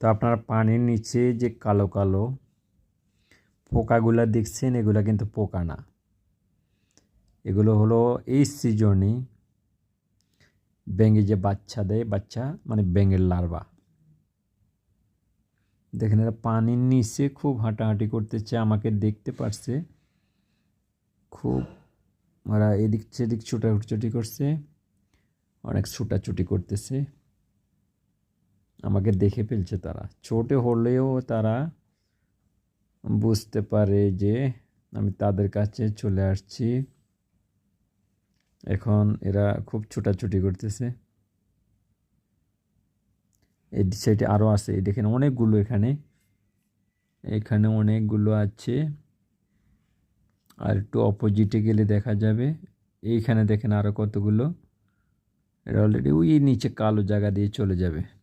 তো আপনারা পানির নিচে যে কালো কালো পোকাগুলো দেখছেন, এগুলো কিন্তু পোকা না। এগুলো হলো এই সিজনে ব্যাঙে যে বাচ্চা দেয়, বাচ্চা মানে ব্যাঙের লার্ভা। দেখেন এরা পানির নিচে খুব হাঁটাহাঁটি করতেছে, আমাকে দেখতে পারছে। খুব ওরা এদিক সেদিক ছুটাছুটি করছে, অনেক ছুটাছুটি করতেছে। আমাকে দেখে ফেলছে তারা। ছোটে হলেও তারা বুঝতে পারে যে আমি তাদের কাছে চলে আসছি। এখন এরা খুব ছোটাছুটি করতেছে। এই সাইডে আরও আছে দেখেন অনেকগুলো এখানে। এখানে অনেকগুলো আছে। আর একটু অপোজিটে গেলে দেখা যাবে। এইখানে দেখেন আরও কতগুলো। এটা অলরেডি ওই নিচে কালো জায়গা দিয়ে চলে যাবে।